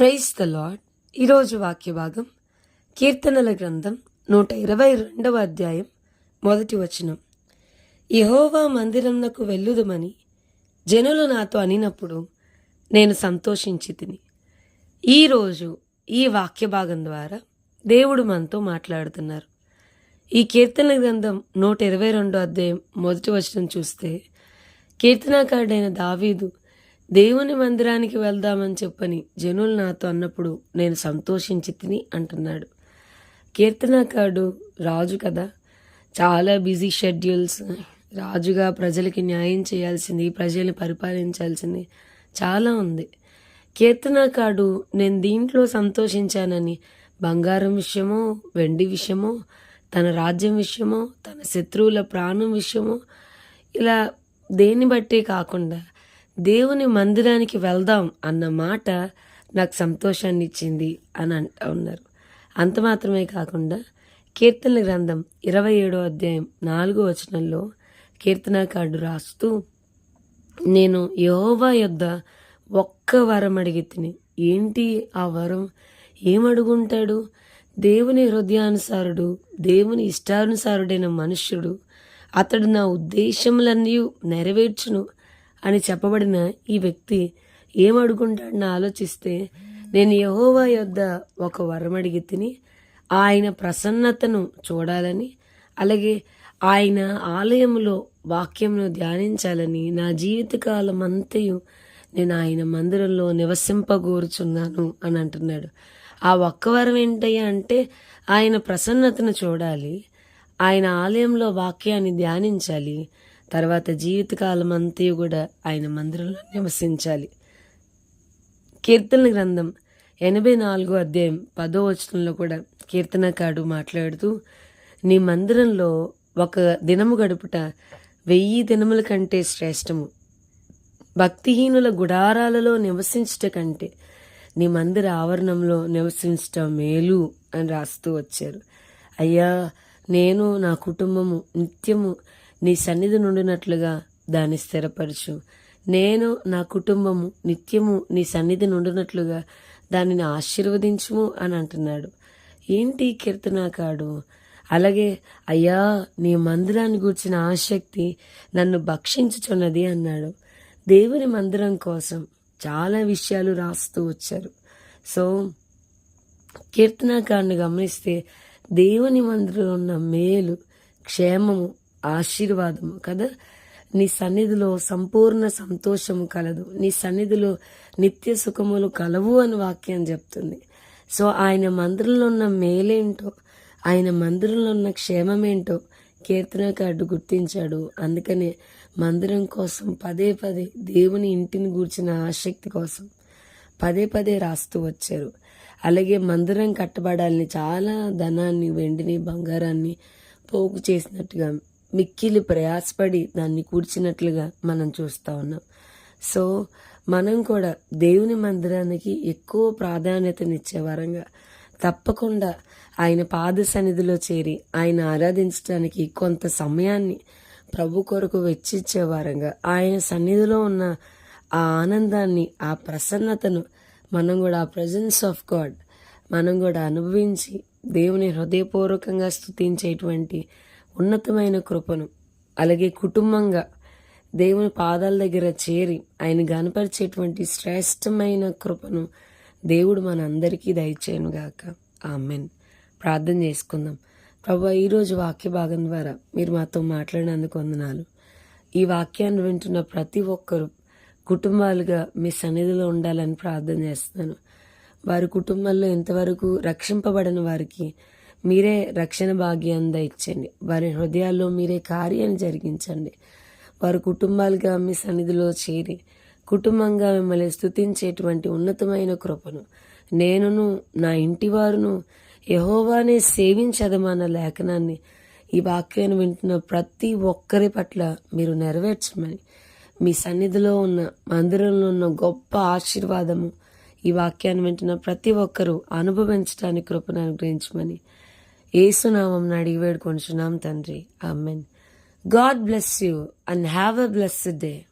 Praise the lord ఈరోజు వాక్య భాగం కీర్తనల గ్రంథం నూట ఇరవై రెండవ అధ్యాయం మొదటి వచనం. యహోవా మందిరంనకు వెళ్ళుదమని జనులు నాతో అనినప్పుడు నేను సంతోషించి తిని. ఈరోజు ఈ వాక్య భాగం ద్వారా దేవుడు మనతో మాట్లాడుతున్నారు. ఈ కీర్తన గ్రంథం నూట ఇరవై రెండో అధ్యాయం మొదటి వచనం చూస్తే కీర్తనాకారుడైన దావీదు దేవుని మందిరానికి వెళ్దామని చెప్పని జనులు నాతో అన్నప్పుడు నేను సంతోషించి తిని అంటున్నాడు. కీర్తనకాడు రాజు కదా చాలా బిజీ షెడ్యూల్స్ రాజుగా ప్రజలకి న్యాయం చేయాల్సింది ప్రజల్ని పరిపాలించాల్సింది చాలా ఉంది. కీర్తనకాడు నేను దీంట్లో సంతోషించానని బంగారం విషయమో వెండి విషయమో తన రాజ్యం విషయమో తన శత్రువుల ప్రాణం విషయమో ఇలా దేన్ని బట్టి కాకుండా దేవుని మందిరానికి వెళ్దాం అన్న మాట నాకు సంతోషాన్ని ఇచ్చింది అని అంటా ఉన్నారు. అంత మాత్రమే కాకుండా కీర్తన గ్రంథం ఇరవై ఏడో అధ్యాయం నాలుగో వచనంలో కీర్తనాకారుడు రాస్తూ నేను యహోవా యొద్ద ఒక్క వరం అడిగి తిని ఏంటి ఆ వరం? ఏమడుగుంటాడు? దేవుని హృదయానుసారుడు దేవుని ఇష్టానుసారుడైన మనుష్యుడు అతడు నా ఉద్దేశములన్నీ నెరవేర్చును. అని చెప్పబడిన ఈ వ్యక్తి ఏమడుగుంటాడని ఆలోచిస్తే నేను యహోవా యొద్ద ఒక వరం అడిగి తిని ఆయన ప్రసన్నతను చూడాలని అలాగే ఆయన ఆలయంలో వాక్యంను ధ్యానించాలని నా జీవితకాలం అంతయు నేను ఆయన మందిరంలో నివసింపగోరుచున్నాను అని అంటున్నాడు. ఆ ఒక్క వరం ఏంటయ్యా అంటే ఆయన ప్రసన్నతను చూడాలి ఆయన ఆలయంలో వాక్యాన్ని ధ్యానించాలి తర్వాత జీవితకాలం అంతయు కూడా ఆయన మందిరంలో నివసించాలి. కీర్తన గ్రంథం ఎనభై నాలుగో అధ్యాయం పదో వచనంలో కూడా కీర్తనకాడు మాట్లాడుతూ నీ మందిరంలో ఒక దినము గడుపుట వెయ్యి దినముల కంటే శ్రేష్టము. భక్తిహీనుల గుడారాలలో నివసించుట కంటే నీ మందిర ఆవరణంలో నివసించటం మేలు అని రాస్తూ వచ్చారు. అయ్యా నేను నా కుటుంబము నిత్యము నీ సన్నిధి నుండినట్లుగా దాన్ని స్థిరపరచు. నేను నా కుటుంబము నిత్యము నీ సన్నిధి నుండినట్లుగా దానిని ఆశీర్వదించుము అని అంటున్నాడు. ఏంటి కీర్తనాకాడు? అలాగే అయ్యా నీ మందిరాన్ని గూర్చిన ఆసక్తి నన్ను భక్షించుచున్నది అన్నాడు. దేవుని మందిరం కోసం చాలా విషయాలు రాస్తూ వచ్చారు. సో కీర్తనాకారుని గమనిస్తే దేవుని మందిరంలో ఉన్న మేలు క్షేమము ఆశీర్వాదము కదా? నీ సన్నిధిలో సంపూర్ణ సంతోషము కలదు. నీ సన్నిధిలో నిత్య సుఖములు కలవు అని వాక్యం చెప్తుంది. సో ఆయన మందిరంలో ఉన్న మేలేంటో ఆయన మందిరంలో ఉన్న క్షేమమేంటో కీర్తనకారుడు గుర్తించాడు. అందుకనే మందిరం కోసం పదే పదే దేవుని ఇంటిని గూర్చిన ఆసక్తి కోసం పదే పదే రాస్తూ వచ్చారు. అలాగే మందిరం కట్టబడాలని చాలా ధనాన్ని వెండిని బంగారాన్ని పోగు చేసినట్టుగా మిక్కిలి ప్రయాసపడి దాన్ని కూర్చినట్లుగా మనం చూస్తూ ఉన్నాం. సో మనం కూడా దేవుని మందిరానికి ఎక్కువ ప్రాధాన్యతనిచ్చే వరంగా తప్పకుండా ఆయన పాద సన్నిధిలో చేరి ఆయన ఆరాధించడానికి కొంత సమయాన్ని ప్రభు కొరకు వెచ్చించే వారంగా ఆయన సన్నిధిలో ఉన్న ఆ ఆనందాన్ని ఆ ప్రసన్నతను మనం కూడా ఆ ప్రజెన్స్ ఆఫ్ గాడ్ మనం కూడా అనుభవించి దేవుని హృదయపూర్వకంగా స్థుతించేటువంటి ఉన్నతమైన కృపను అలాగే కుటుంబంగా దేవుని పాదాల దగ్గర చేరి ఆయన గనపరిచేటువంటి శ్రేష్టమైన కృపను దేవుడు మన అందరికీ దయచేయనుగాక. ఆమెన్. ప్రార్థన చేసుకుందాం. ప్రభు ఈరోజు వాక్య భాగం ద్వారా మీరు మాతో మాట్లాడినందుకు వందనాలు. ఈ వాక్యాన్ని వింటున్న ప్రతి ఒక్కరూ కుటుంబాలుగా మీ సన్నిధిలో ఉండాలని ప్రార్థన చేస్తున్నాను. వారి కుటుంబాల్లో ఎంతవరకు రక్షింపబడిన వారికి మీరే రక్షణ భాగ్యాన్ని దయచండి వారి హృదయాల్లో మీరే కార్యాన్ని జరిగించండి. వారి కుటుంబాలుగా మీ సన్నిధిలో చేరి కుటుంబంగా మిమ్మల్ని స్థుతించేటువంటి ఉన్నతమైన కృపను నేనును నా ఇంటి వారును యహోవానే సేవించదమన్న లేఖనాన్ని ఈ వాక్యాన్ని వింటున్న ప్రతి ఒక్కరి పట్ల మీరు నెరవేర్చమని మీ సన్నిధిలో ఉన్న మందిరంలో ఉన్న గొప్ప ఆశీర్వాదము ఈ వాక్యాన్ని వింటున్న ప్రతి ఒక్కరూ అనుభవించడానికి కృపను అనుగ్రహించమని ఏసునామం అడిగి వేడుకొంచున్నాం తండ్రి. Amen. God bless you and have a blessed day.